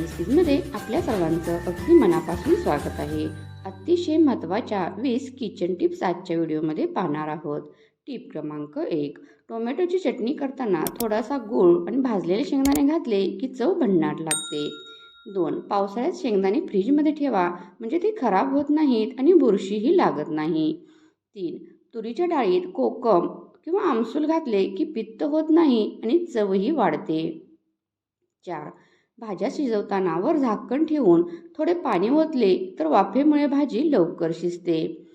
आपल्या सर्वांचं अगदी मनापासून स्वागत आहे. अतिशय महत्त्वाच्या वीस किचन टिप्स आजच्या व्हिडिओमध्ये पाहणार आहोत. टिप क्रमांक एक. टोमॅटोची चटणी करताना थोडासा गूळ आणि भाजलेले शेंगदाणे घातले की चव भन्नाट लागते. दोन. पावसाळ्यात शेंगदाणे फ्रीजमध्ये ठेवा म्हणजे ते खराब होत नाहीत आणि बुरशीही लागत नाही. तीन. तुरीच्या डाळीत कोकम किंवा आमसूल घातले की पित्त होत नाही आणि चवही वाढते. चार. भाज्या शिजवताना वर झाकण ठेवून थोडे पाणी ओतले तर वाफेमुळे भाजी लवकर शिजते.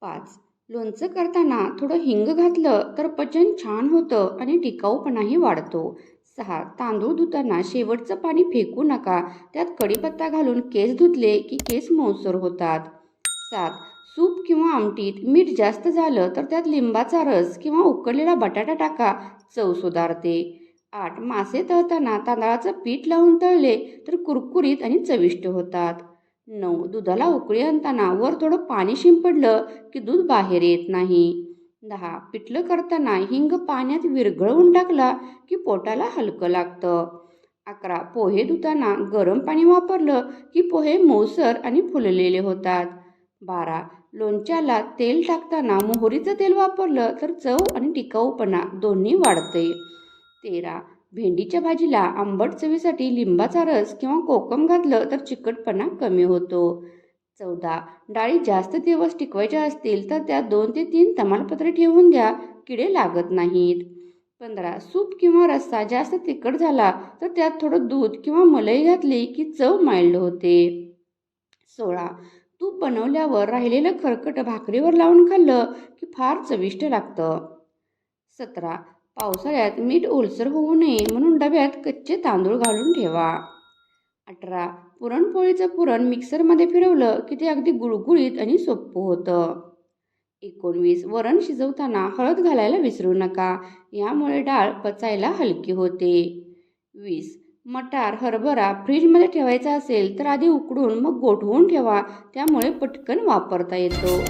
पाच. लोणचं करताना थोडं हिंग घातलं तर पचन छान होतं आणि टिकाऊपणाही वाढतो. सहा. तांदूळ धुताना शेवटचं पाणी फेकू नका. त्यात कढीपत्ता घालून केस धुतले की केस मौसर होतात. सात. सूप किंवा आमटीत मीठ जास्त झालं तर त्यात लिंबाचा रस किंवा उकडलेला बटाटा टाका. चव सुधारते. आठ मासे तळताना तांदळाचं पीठ लावून तळले तर कुरकुरीत आणि चविष्ट होतात. नऊ दुधाला उकळी आणताना वर थोडं पाणी शिंपडलं की दूध बाहेर येत नाही. दहा पिठलं करताना हिंग पाण्यात विरघळवून टाकला की पोटाला हलकं लागतं. अकरा पोहे धुताना गरम पाणी वापरलं की पोहे मऊसर आणि फुललेले होतात. बारा लोणच्याला तेल टाकताना मोहरीचं तेल वापरलं तर चव आणि टिकाऊपणा दोन्ही वाढते. तेरा भेंडीच्या भाजीला आंबट चवीसाठी लिंबाचा रस किंवा कोकम घातलं तर चिकटपणा कमी होतो. चौदा. डाळी जास्त दिवस टिकवायच्या असतील तर त्यात दोन ते तीन तमालपत्रे ठेवून द्या किडे लागत नाहीत. पंधरा. सूप किंवा रस्सा जास्त तिखट झाला तर त्यात थोडं दूध किंवा मलई घातली की चव माइल्ड होते. सोळा. तूप बनवल्यावर राहिलेलं खरकट भाकरीवर लावून खाल्लं की फार चविष्ट लागतं. सतरा. पावसाळ्यात मीठ ओलसर होऊ नये म्हणून डब्यात कच्चे तांदूळ घालून ठेवा. अठरा. पुरणपोळीचं पुरण मिक्सरमध्ये फिरवलं की ते अगदी गुळगुळीत आणि सोपं होतं. एकोणवीस. वरण शिजवताना हळद घालायला विसरू नका. यामुळे डाळ पचायला हलकी होते. वीस. मटार हरभरा फ्रीजमध्ये ठेवायचा असेल तर आधी उकडून मग गोठवून ठेवा. त्यामुळे पटकन वापरता येतो.